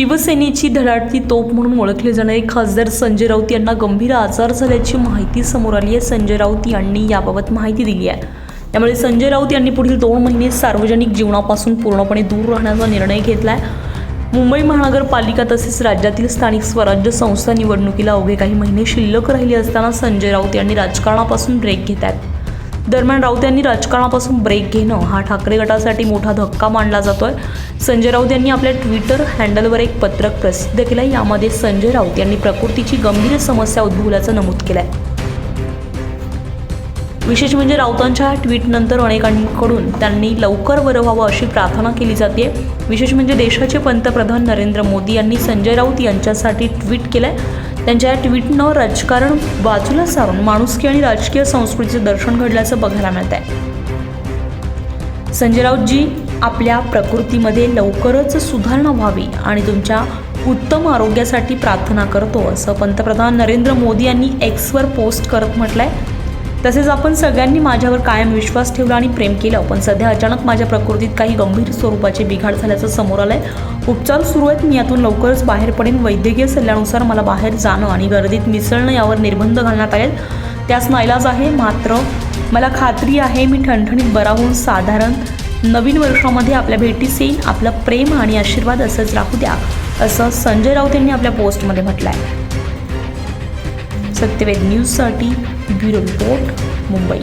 शिवसेनेची धडाडती तोप म्हणून ओळखले जाणारे खासदार संजय राऊत यांना गंभीर आजार झाल्याची माहिती समोर आली आहे. संजय राऊत यांनी याबाबत माहिती दिली आहे. त्यामुळे संजय राऊत यांनी पुढील दोन महिने सार्वजनिक जीवनापासून पूर्णपणे दूर राहण्याचा निर्णय घेतला आहे मुंबई महानगरपालिका तसेच राज्यातील स्थानिक स्वराज्य संस्था निवडणुकीला अवघे काही महिने शिल्लक राहिले असताना संजय राऊत यांनी राजकारणापासून ब्रेक घेत आहेत दरम्यान राऊत यांनी राजकारणापासून ब्रेक घेणं हा ठाकरे गटासाठी मोठा धक्का मानला जातोय. संजय राऊत यांनी आपल्या ट्विटर हँडलवर एक पत्रक प्रसिद्ध केलं आहे. यामध्ये संजय राऊत यांनी प्रकृतीची गंभीर समस्या उद्भवल्याचं नमूद केलं आहे विशेष म्हणजे राऊतांच्या ट्विटनंतर अनेकांकडून त्यांनी लवकर बरं व्हावं अशी प्रार्थना केली जाते. विशेष म्हणजे देशाचे पंतप्रधान नरेंद्र मोदी यांनी संजय राऊत यांच्यासाठी ट्विट केलं आहे त्यांच्या या ट्विटनं राजकारण बाजूला सारून माणुसकी आणि राजकीय संस्कृतीचं दर्शन घडल्याचं बघायला मिळत आहे संजय राऊतजी आपल्या प्रकृतीमध्ये लवकरच सुधारणा व्हावी आणि तुमच्या उत्तम आरोग्यासाठी प्रार्थना करतो असं पंतप्रधान नरेंद्र मोदी यांनी एक्सवर पोस्ट करत म्हटलंय. तसेच आपण सगळ्यांनी माझ्यावर कायम विश्वास ठेवला आणि प्रेम केलं. पण सध्या अचानक माझ्या प्रकृतीत काही गंभीर स्वरूपाचे बिघाड झाल्याचं समोर आलंय. उपचार सुरू आहेत. मी यातून लवकरच बाहेर पडेन. वैद्यकीय सल्ल्यानुसार मला बाहेर जाणं आणि गर्दीत मिसळणं यावर निर्बंध घालण्यात आले त्यास नाईलाज आहे. मात्र मला खात्री आहे मी ठणठणीत बरा होऊन साधारण नवीन वर्षामध्ये आपल्या भेटीस येईल आपलं प्रेम आणि आशीर्वाद असंच राहू द्या असं संजय राऊत यांनी आपल्या पोस्टमध्ये म्हटलं आहे सत्यवेद न्यूजसाठी ब्युरो रिपोर्ट मुंबई.